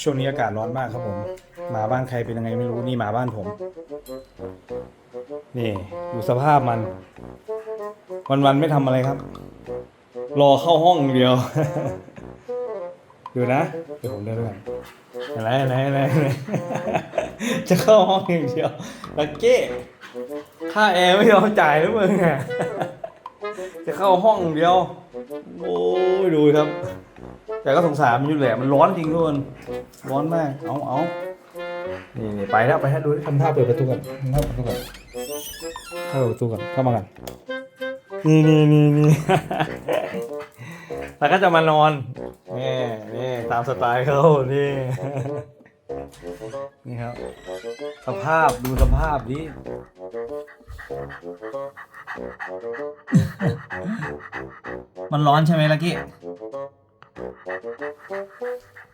ช่วงนี้อากาศร้อนมากครับผม หมาบ้านใครเป็นยังไงไม่รู้นี่หมาบ้านผม นี่ดูสภาพมัน วันๆไม่ทำอะไรครับ รอเข้าห้องเดียว ดูนะ เดี๋ยวผมเดินไปก่อนอะไรอะไรอะไรจะเข้าห้องอย่างเดียวลักเก้ค่าแอร์ไม่ยอมจ่ายนะมึงอะจะเข้าห้องอย่างเดียว โอ้ยดูครับ แต่ก็สงสารมันอยู่แหละมันร้อนจริงทุกคนร้อนมาก เอาเอานี่นี่ไปแล้วไปแล้วดูทำท่าเปิดประตูก่อนทำท่าเปิดประตูก่อนเข้าเปิดประตูก่อนเข้ามากันนี่นี่นี่นี่ แล้วก็จะมานอนนี่นี่ตามสไตล์เขานี่ นี่ครับ สภาพดูสภาพนี้มันร้อนใช่ไหมลักกี้ Thank you.